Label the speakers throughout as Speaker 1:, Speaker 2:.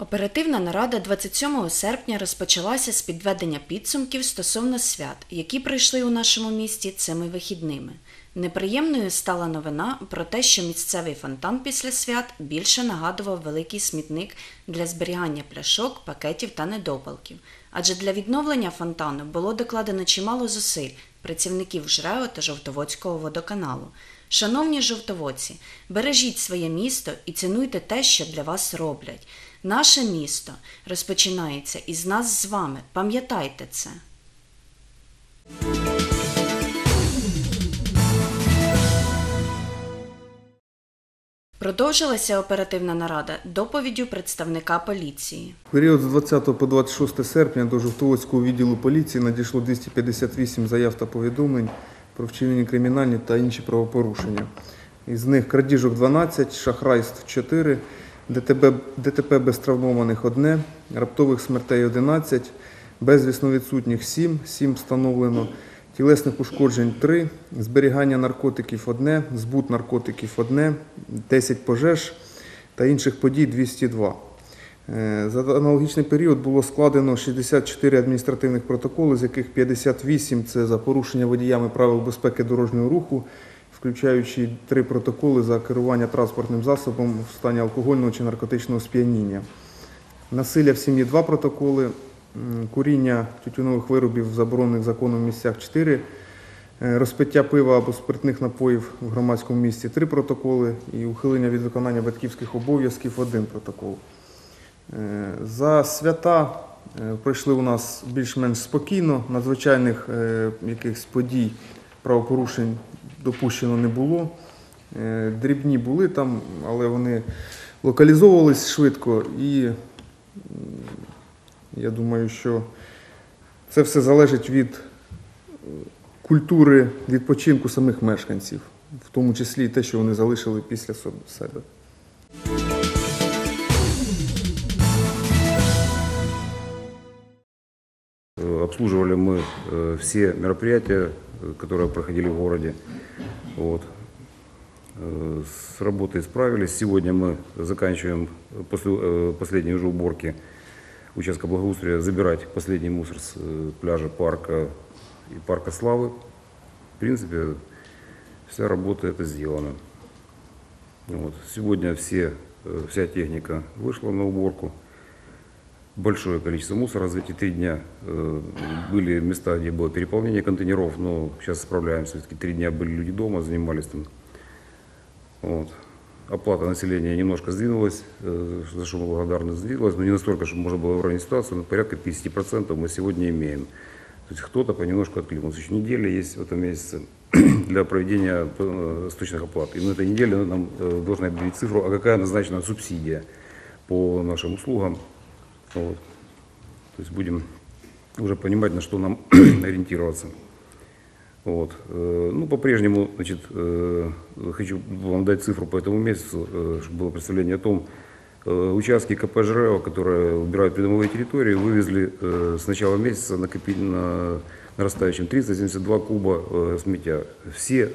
Speaker 1: Оперативна нарада 27 серпня розпочалася з підведення підсумків стосовно свят, які пройшли у нашому місті цими вихідними. Неприємною стала новина про те, що місцевий фонтан після свят більше нагадував великий смітник для зберігання пляшок, пакетів та недопалків. Адже для відновлення фонтану було докладено чимало зусиль працівників ЖРЕО та Жовтоводського водоканалу. Шановні жовтоводці, бережіть своє місто і цінуйте те, що для вас роблять. Наше місто розпочинається із нас з вами. Пам'ятайте це. Продовжилася оперативна нарада доповіддю представника поліції.
Speaker 2: В період з 20 по 26 серпня до Жовтоводського відділу поліції надійшло 258 заяв та повідомлень про вчинені кримінальні та інші правопорушення. Із них крадіжок 12, шахрайств 4, ДТП, ДТП без травмованих 1, раптових смертей 11, безвісно відсутніх 7, 7 встановлено, тілесних ушкоджень 3, зберігання наркотиків 1, збут наркотиків 1, 10 пожеж та інших подій 202. Е, За аналогічний період було складено 64 адміністративних протоколи, з яких 58 – це за порушення водіями правил безпеки дорожнього руху, включаючи три протоколи за керування транспортним засобом в стані алкогольного чи наркотичного сп'яніння. Насилля в сім'ї – два протоколи, куріння тютюнових виробів в заборонених законом місцях – 4, Е, Розпиття пива або спиртних напоїв в громадському місці три протоколи і ухилення від виконання батьківських обов'язків один протокол. Е, За свята е, пройшли у нас більш-менш спокійно, надзвичайних якихось подій, правопорушень допущено не було. Е, Дрібні були там, але вони локалізовувались швидко і м, я думаю, що це все залежить від е, культури відпочинку самих мешканців, в тому числі і те, що вони залишили після соб- себе.
Speaker 3: Э, Обслуживали мы э, все мероприятия, э, которые проходили в городе. Вот. Э, С работой справились. Сегодня мы заканчиваем после э, последней уже уборки участка благоустройства забирать последний мусор с э, пляжа парка и парка Славы. В принципе, вся работа это сделана. Вот. Сегодня все, вся техника вышла на уборку большое количество мусора за эти три дня. Э, Были места, где было переполнение контейнеров, но сейчас справляемся. Все-таки три дня были люди дома, занимались там. Вот. Оплата населения немножко сдвинулась, э, за что мы благодарны, сдвинулась, но не настолько, чтобы можно было выровнять ситуацию, но порядка 50% мы сегодня имеем. То есть кто-то понемножку откликнулся. Еще неделя есть в этом месяце для проведения э, сточных оплат. И на этой неделе нам э, должны объявить цифру, а какая назначена субсидия по нашим услугам. Вот. То есть будем уже понимать, на что нам ориентироваться. Вот. Э, Ну, по-прежнему, значит, э, хочу вам дать цифру по этому месяцу, э, чтобы было представление о том, участки КП ЖРЭО, которые убирают придомовые территории, вывезли с начала месяца на нарастающем 372 куба сметя. Все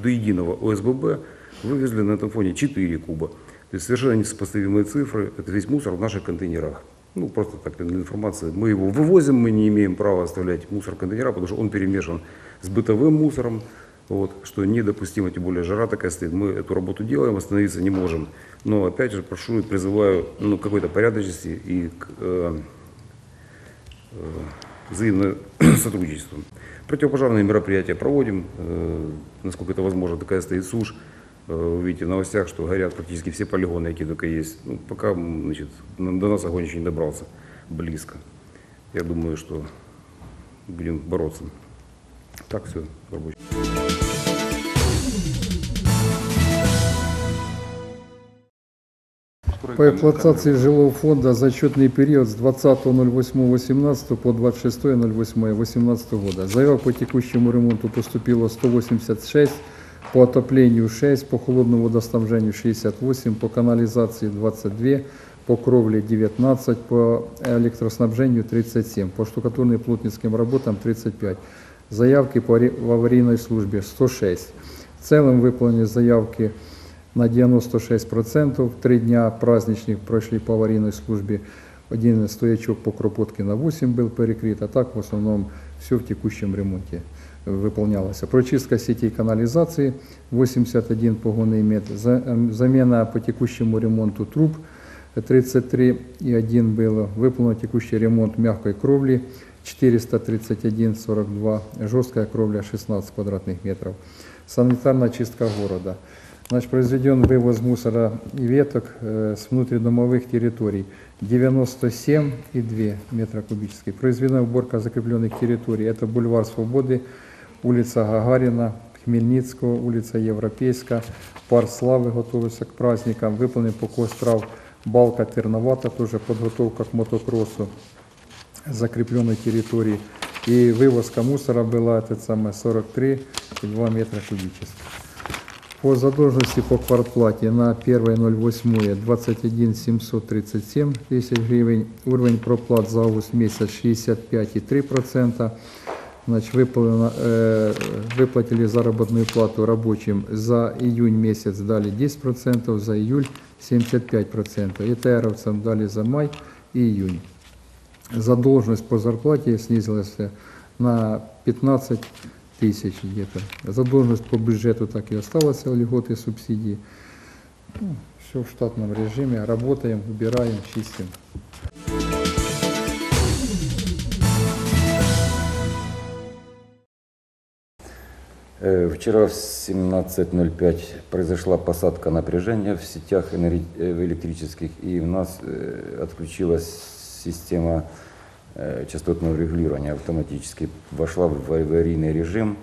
Speaker 3: до единого ОСББ вывезли на этом фоне 4 куба. То есть совершенно несопоставимые цифры. Это весь мусор в наших контейнерах. Ну, просто так для информации. Мы его вывозим, мы не имеем права оставлять мусор в контейнерах, потому что он перемешан с бытовым мусором, вот, что недопустимо, тем более жара такая стоит. Мы эту работу делаем, остановиться не можем. Но опять же прошу и призываю ну, какой-то порядочности и к э, э, взаимное сотрудничество. Противопожарные мероприятия проводим, э, насколько это возможно, такая стоит сушь. Э, Вы видите в новостях, что горят практически все полигоны, какие только есть. Ну, пока значит, до нас огонь еще не добрался близко. Я думаю, что будем бороться. Так все, рабочий.
Speaker 4: По эксплуатации жилого фонда за отчетный период с 20.08.18 по 26.08.18 года. Заявок по текущему ремонту поступило 186, по отоплению 6, по холодному водоснабжению 68, по канализации 22, по кровле 19, по электроснабжению 37, по штукатурным и плотницким работам 35. Заявки по в аварийной службе 106. В целом выполнены заявки на 96%. Три дня праздничных прошли по аварийной службе. Один стоячок по Кропотке на 8 был перекрыт, а так в основном все в текущем ремонте выполнялось. Прочистка сетей канализации 81 погонный метр, За- замена по текущему ремонту труб 33,1 было, выполнен текущий ремонт мягкой кровли 431,42, жесткая кровля 16 квадратных метров, санитарная чистка города. Значит, произведен вывоз мусора и веток с внутридомовых территорий 97,2 метра кубических. Произведена уборка закрепленных территорий. Это бульвар Свободы, улица Гагарина, Хмельницкого, улица Европейская, парк Славы готовится к праздникам. Выполнен покос трав Балка Терновата, тоже подготовка к мотокроссу закрепленной территории. И вывозка мусора была это самое 43,2 метра кубических. По задолженности по квартплате на 1.08 21 737 тысяч гривен. Уровень проплат за август месяц 65,3%. Значит, выполнено, э, выплатили заработную плату рабочим за июнь месяц дали 10%, за июль 75%. ИТРовцам дали за май и июнь. Задолженность по зарплате снизилась на 15 тысяч где-то. Задолженность по бюджету так и осталась, льготы, субсидии. все в штатном режиме. Работаем, убираем, чистим.
Speaker 3: Вчера в 17.05 произошла посадка напряжения в сетях э, электрических, и у нас э, отключилась система э, частотного регулирования автоматически. Вошла в аварийный режим.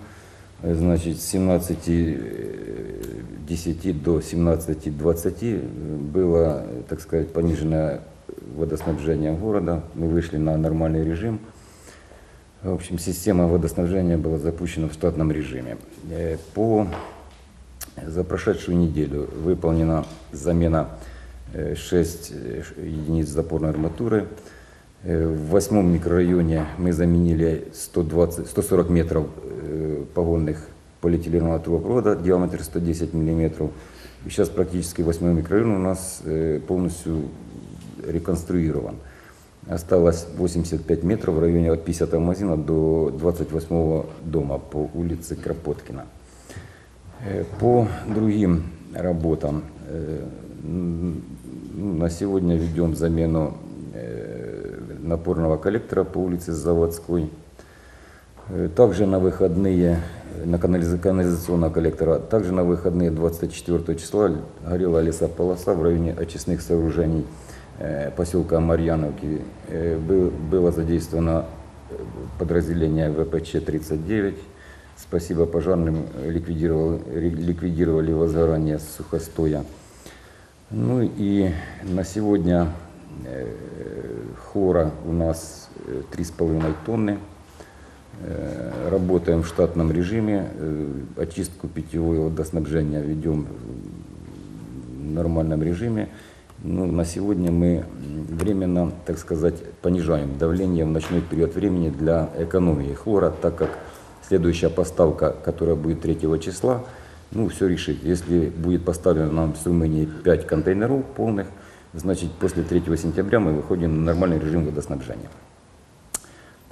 Speaker 3: Э, Значит, с 17.10 до 17.20 было, э, так сказать, пониженное водоснабжение города. Мы вышли на нормальный режим. В общем, система водоснабжения была запущена в штатном режиме. Э, По за прошедшую неделю выполнена замена 6 единиц запорной арматуры. Э, В восьмом микрорайоне мы заменили 120, 140 метров э, погонных полиэтиленового трубопровода, диаметр 110 миллиметров. Сейчас практически восьмой микрорайон у нас э, полностью реконструирован. Осталось 85 метров в районе от 50 магазина до 28 дома по улице Кропоткина. Э, По другим работам э, ну, на сегодня ведем замену э, напорного коллектора по улице Заводской. Также на выходные, на канализа- канализационного коллектора, также на выходные 24 числа горела лесополоса в районе очистных сооружений поселка Марьяновки. Э, был- Было задействовано э, подразделение ВПЧ-39. Спасибо пожарным, э, ликвидировал- ликвидировали возгорание сухостоя. Ну и на сегодня э, хлора у нас э, 3,5 тонны. Э, Работаем в штатном режиме, э, очистку питьевого водоснабжения ведем в нормальном режиме. Ну, на сегодня мы временно, так сказать, понижаем давление в ночной период времени для экономии хлора, так как следующая поставка, которая будет 3 числа, ну, все решит. Если будет поставлено нам в Сумыне 5 контейнеров полных, значит, после 3 сентября мы выходим на нормальный режим водоснабжения.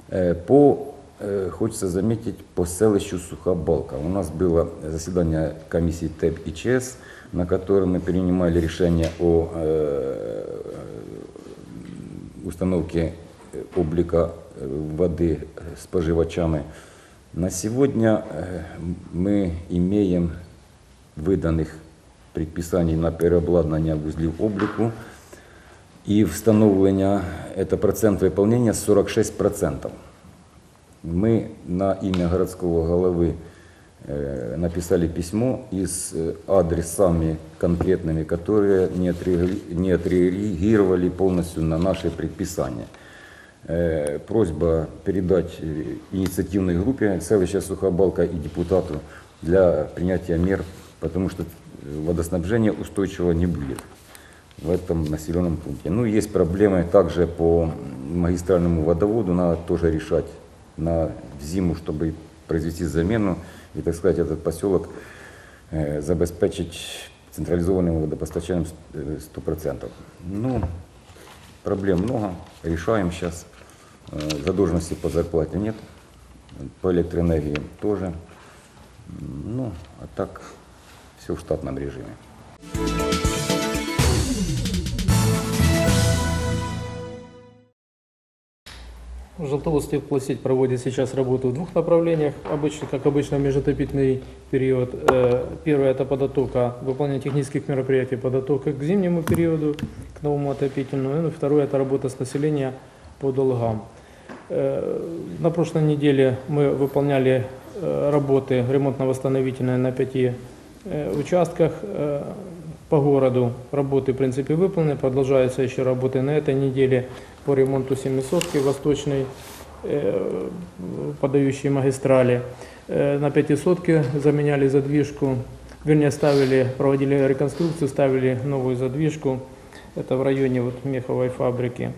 Speaker 3: Э, По, э, хочется заметить, по селищу Сухобалка. У нас было заседание комиссии ТЭП и ЧС, на котором мы принимали решение о э, установке э, обліка е, води споживачами. На сегодня э, мы имеем выданных предписаний на переобладнання вузлів обліку і встановлення, це процент виповнення 46%. Мы на имя городского головы э, написали письмо с э, адресами конкретными, которые не отреагировали, полностью на наши предписания. Э, Просьба передать э, инициативной группе селища Сухобалка и депутату для принятия мер, потому что водоснабжения устойчивого не будет в этом населенном пункте. Ну, есть проблемы также по магистральному водоводу, надо тоже решать на зиму, чтобы произвести замену и, так сказать, этот поселок э, забезпечить централизованным водопостачанием э, 100%. Ну, проблем много, решаем сейчас. Э, Задолженности по зарплате нет, по электроэнергии тоже. Ну, а так все в штатном режиме.
Speaker 5: Желтоводск теплосеть проводит сейчас работу в двух направлениях. Обычно, как обычно, межотопительный период. Э, Первое – это подготовка, выполнение технических мероприятий, подготовка к зимнему периоду, к новому отопительному. Ну, второе – это работа с населением по долгам. Э, На прошлой неделе мы выполняли э, работы ремонтно-восстановительные на пяти участках по городу. Работы, в принципе, выполнены. Продолжаются еще работы на этой неделе по ремонту семисотки восточной, э, подающей магистрали. Э, На пятисотке заменяли задвижку, вернее, ставили, проводили реконструкцию, ставили новую задвижку. Это в районе вот меховой фабрики.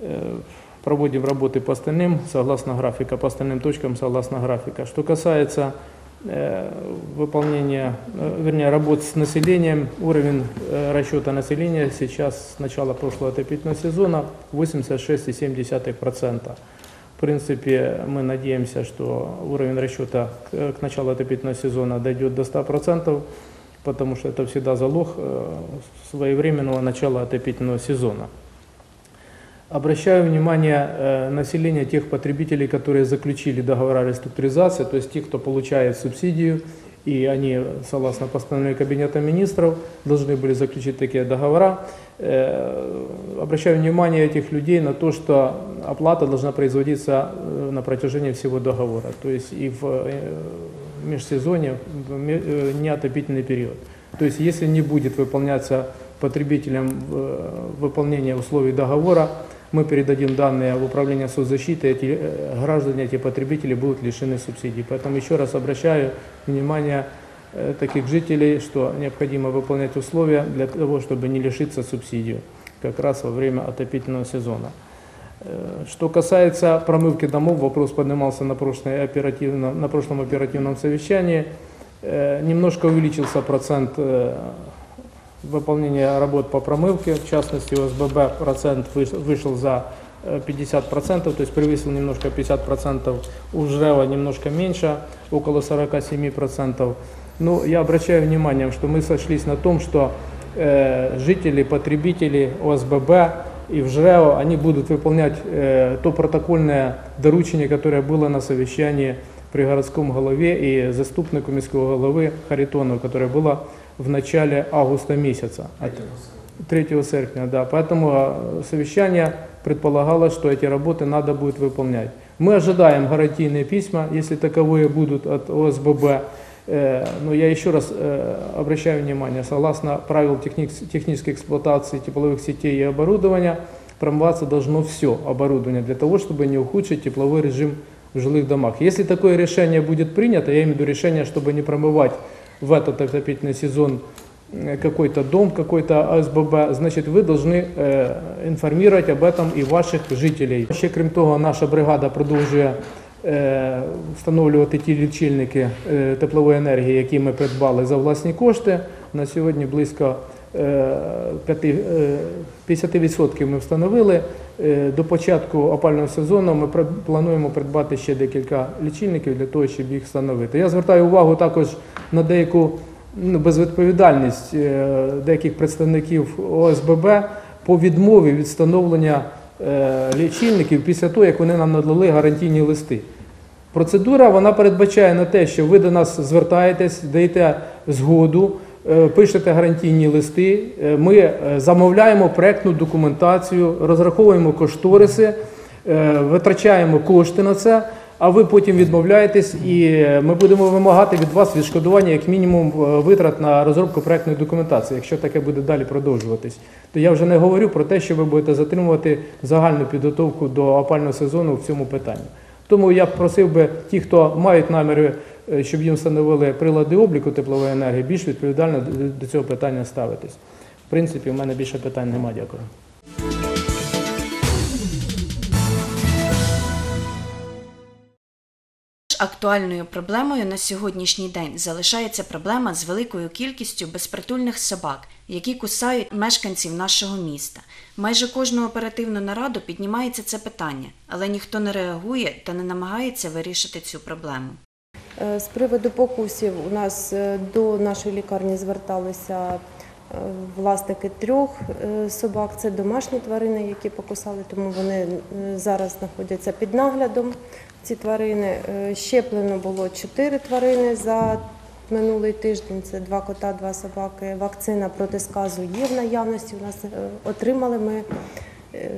Speaker 5: Э, Проводим работы по остальным, согласно графика, по остальным точкам, согласно графика. Что касается э, выполнения, э, вернее, работ с населением, уровень э, расчета населения сейчас с начала прошлого отопительного сезона 86,7%. В принципе, мы надеемся, что уровень расчета к, началу отопительного сезона дойдет до 100%, потому что это всегда залог э, своевременного начала отопительного сезона. Обращаю внимание э, населения тех потребителей, которые заключили договора реструктуризации, то есть тех, кто получает субсидию, и они, согласно постановлению Кабинета министров, должны были заключить такие договора. Э, Обращаю внимание этих людей на то, что оплата должна производиться э, на протяжении всего договора, то есть и в межсезонье, в неотопительный период. То есть если не будет выполняться потребителям выполнение условий договора, мы передадим данные в управление соцзащиты, эти э, граждане, эти потребители будут лишены субсидий. Поэтому еще раз обращаю внимание э, таких жителей, что необходимо выполнять условия для того, чтобы не лишиться субсидию как раз во время отопительного сезона. Э, Что касается промывки домов, вопрос поднимался на, прошлой оперативно, на прошлом оперативном совещании. Немножко увеличился процент э, выполнения работ по промывке, в частности ОСББ процент выш- вышел за э, 50%, то есть превысил немножко 50%, у ЖРЭВа немножко меньше, около 47%. Но я обращаю внимание, что мы сошлись на том, что э, жители, потребители ОСББ и в ЖРЭО, они будут выполнять э, то протокольное доручение, которое было на совещании при городском голове и заступнику міського голови Харитонову, которое было в начале августа месяца. 3 серпня, да. Поэтому э, совещание предполагалось, что эти работы надо будет выполнять. Мы ожидаем гарантийные письма, если таковые будут от ОСББ. Э, Но я еще раз э, обращаю внимание, согласно правил технической эксплуатации тепловых сетей и оборудования, промываться должно все оборудование для того, чтобы не ухудшить тепловой режим в жилых домах. Если такое решение будет принято, я имею в виду решение, чтобы не промывать в этот отопительный сезон э, какой-то дом, какой-то ОСББ, значит, ви должны е, інформувати об этом і ваших жителей. Ще крім того, наша бригада продовжує е, встановлювати ті лічильники е, теплової енергії, які ми придбали за власні кошти. На сьогодні близько е, п'яти- е, 50% ми встановили. Е, До початку опального сезону ми плануємо придбати ще декілька лічильників для того, щоб їх встановити. Я звертаю увагу також на деяку ну, безвідповідальність е, деяких представників ОСББ по відмові від встановлення е, лічильників після того, як вони нам надали гарантійні листи. Процедура вона передбачає на те, що ви до нас звертаєтесь, даєте згоду, пишете гарантійні листи. е, Ми е, замовляємо проектну документацію, розраховуємо кошториси, е, витрачаємо кошти на це. А ви потім відмовляєтесь, і е, ми будемо вимагати від вас відшкодування як мінімум е, витрат на розробку проектної документації, якщо таке буде далі продовжуватись. То я вже не говорю про те, що ви будете затримувати загальну підготовку до опального сезону в цьому питанні. Тому я просив би ті, хто мають наміри, е, щоб їм встановили прилади обліку теплової енергії, більш відповідально до цього питання ставитись. В принципі, в мене більше питань немає. Дякую.
Speaker 1: Актуальною проблемою на сьогоднішній день залишається проблема з великою кількістю безпритульних собак, які кусають мешканців нашого міста. Майже кожну оперативну нараду піднімається це питання, але ніхто не реагує та не намагається вирішити цю проблему.
Speaker 6: Е, З приводу покусів у нас е, до нашої лікарні зверталися е, власники трьох собак. Це домашні тварини, які покусали, тому вони зараз знаходяться під наглядом. Ці тварини Е, щеплено було чотири тварини за минулий тиждень. Це два кота, два собаки. Вакцина проти сказу є в наявності. У нас е, отримали ми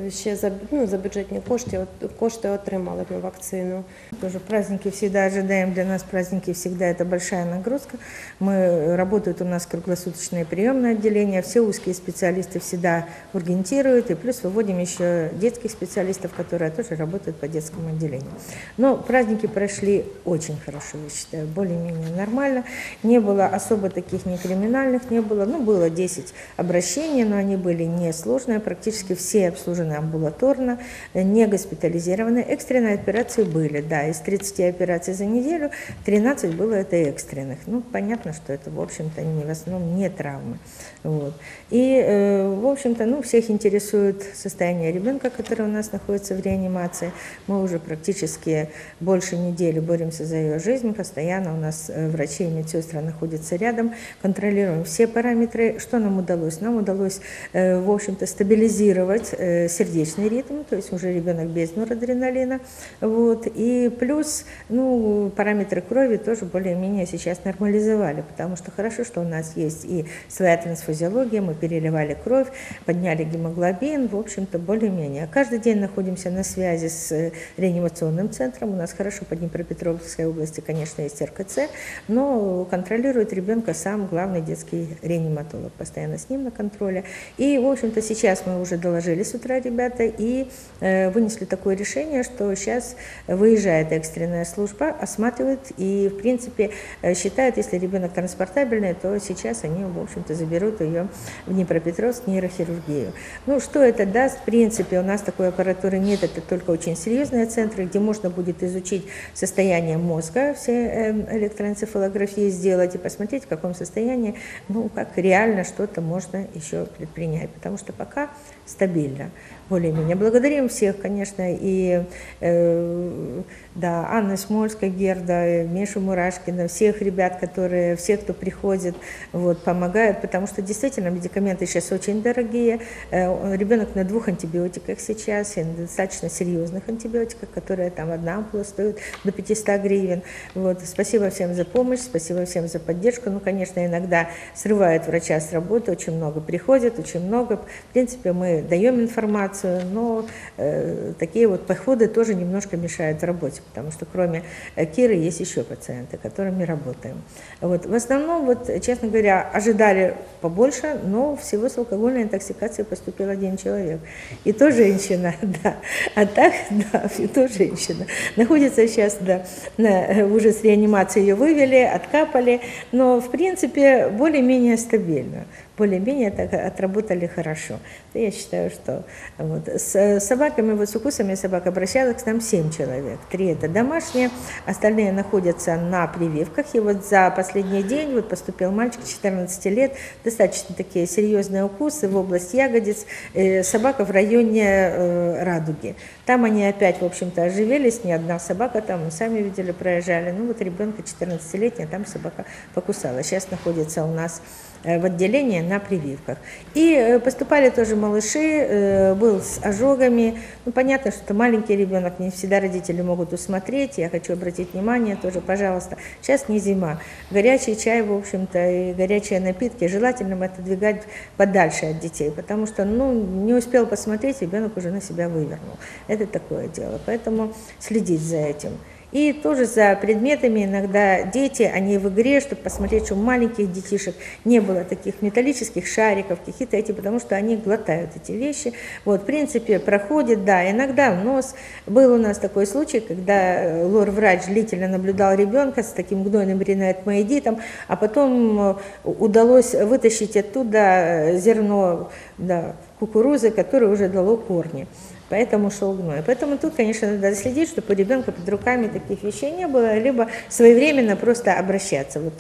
Speaker 6: ще за, ну, за бюджетні кошти, кошти отримали ми вакцину.
Speaker 7: Тоже праздники всегда ожидаем. Для нас праздники всегда это большая нагрузка. Мы работают у нас круглосуточное приемное отделение. Все узкие специалисты всегда ургентируют. И плюс выводим еще детских специалистов, которые тоже работают по детскому отделению. Но праздники прошли очень хорошо, я считаю, более-менее нормально. Не было особо таких ни криминальных, не было. Ну, было 10 обращений, но они были несложные. Практически все обслужены амбулаторно, не госпитализированы. Экстренные операции были, да. Из 30 операций за неделю 13 было это экстренных. Ну, понятно, что это, в общем-то, не в основном не травмы. Вот. И, э, в общем-то, ну, всех интересует состояние ребенка, который у нас находится в реанимации. Мы уже практически больше недели боремся за ее жизнь. Постоянно у нас э, врачи и медсестры находятся рядом. Контролируем все параметры. Что нам удалось? Нам удалось, э, в общем-то, стабилизировать э, сердечный ритм, то есть уже ребенок без норадреналина. Вот. И плюс, ну, параметры крови тоже более-менее сейчас нормализовали, потому что хорошо, что у нас есть и своя трансфузиология, мы переливали кровь, подняли гемоглобин, в общем-то, более-менее. Каждый день находимся на связи с э, реанимационным центром. У нас хорошо по Днепропетровской области, конечно, есть РКЦ, но контролирует ребенка сам главный детский реаниматолог, постоянно с ним на контроле. И, в общем-то, сейчас мы уже доложили с утра ребята и э, вынесли такое решение, что сейчас выезжает экстренная служба, осматривает и, в принципе, э, считает, если ребенок транспортабельный, то сейчас они, в общем-то, заберут ее в Днепропетровск нейрохирургию. Ну, что это даст? В принципе, у нас такой аппаратуры нет, это только очень серьезные центры, где можно будет изучить состояние мозга, все э, электроэнцефалографии сделать и посмотреть, в каком состоянии, ну, как реально что-то можно еще предпринять, потому что пока стабильно, более-менее. Благодарим всех, конечно, и э, да, Анны Смольской, Герда, Мишу Мурашкина, всех ребят, которые, все, кто приходит, вот, помогают, потому что действительно медикаменты сейчас очень дорогие. Э, Ребенок на двух антибиотиках сейчас, и на достаточно серьезных антибиотиках, которые там одна ампула стоит до 500 гривен. Вот, спасибо всем за помощь, спасибо всем за поддержку. Ну, конечно, иногда срывают врача с работы, очень много приходит, очень много. В принципе, мы даем информацию, но э, такие вот походы тоже немножко мешают работе, потому что кроме э, Киры есть еще пациенты, которыми работаем. Вот. В основном, вот, честно говоря, ожидали побольше, но всего с алкогольной интоксикацией поступил один человек. И то женщина, да. А так, да, и то женщина. Находится сейчас, да, на, уже с реанимации ее вывели, откапали, но, в принципе, более-менее стабильно более-менее так отработали хорошо. Я считаю, что вот. с собаками, вот с укусами собак обращалось к нам 7 человек. Три это домашние, остальные находятся на прививках. И вот за последний день вот поступил мальчик 14 лет, достаточно такие серьезные укусы в область ягодиц, э, собака в районе э, Радуги. Там они опять, в общем-то, оживились, не одна собака там, мы сами видели, проезжали. Ну вот ребенка 14-летняя, там собака покусала. Сейчас находится у нас э, в отделении на прививках. И э, поступали тоже малыши, э, был с ожогами. Ну, понятно, что маленький ребенок, не всегда родители могут усмотреть. Я хочу обратить внимание тоже, пожалуйста, сейчас не зима. Горячий чай, в общем-то, и горячие напитки, желательно отодвигать подальше от детей, потому что, ну, не успел посмотреть, ребенок уже на себя вывернул. Это такое дело. Поэтому следить за этим. И тоже за предметами иногда дети, они в игре, чтобы посмотреть, что у маленьких детишек не было таких металлических шариков, какие-то эти, потому что они глотают эти вещи. Вот, в принципе, проходит, да, иногда в нос. Был у нас такой случай, когда э, лор-врач длительно наблюдал ребенка с таким гнойным риноэтмоидитом, а потом э, удалось вытащить оттуда э, зерно, да, кукурузы, которое уже дало корни. Поэтому шел гной. Поэтому тут, конечно, надо следить, чтобы у ребенка под руками таких вещей не было, либо своевременно просто обращаться. Вот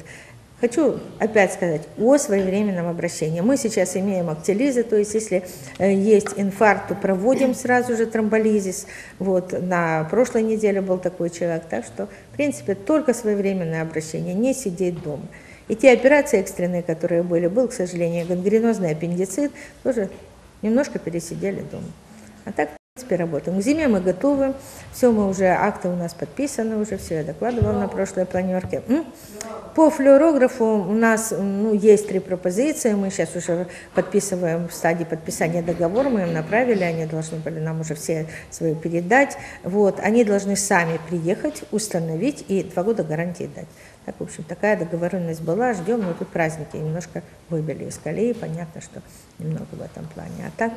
Speaker 7: Хочу опять сказать о своевременном обращении. Мы сейчас имеем актилизы, то есть если э, есть инфаркт, то проводим сразу же тромболизис. Вот на прошлой неделе был такой человек, так что, в принципе, только своевременное обращение, не сидеть дома. И те операции экстренные, которые были, был, к сожалению, гангренозный аппендицит, тоже немножко пересидели дома. А так, в принципе, работаем. К зиме мы готовы, все мы уже, акты у нас подписаны уже, все я докладывала на прошлой планерке. По флюорографу у нас ну, есть три пропозиции, мы сейчас уже подписываем в стадии подписания договора, мы им направили, они должны были нам уже все свои передать. Вот, они должны сами приехать, установить и два года гарантии дать. Так, в общем, такая договоренность была, ждем, но тут праздники немножко выбили из колеи, понятно, что немного в этом плане. А так...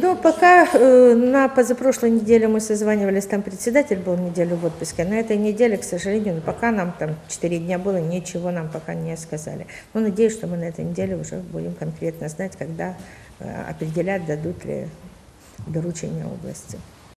Speaker 7: Ну, пока э, на позапрошлой неделе мы созванивались, там председатель был неделю в отпуске, на этой неделе, к сожалению, ну, пока нам там 4 дня было, ничего нам пока не сказали. Но надеюсь, что мы на этой неделе уже будем конкретно знать, когда э, определять, дадут ли доручение области.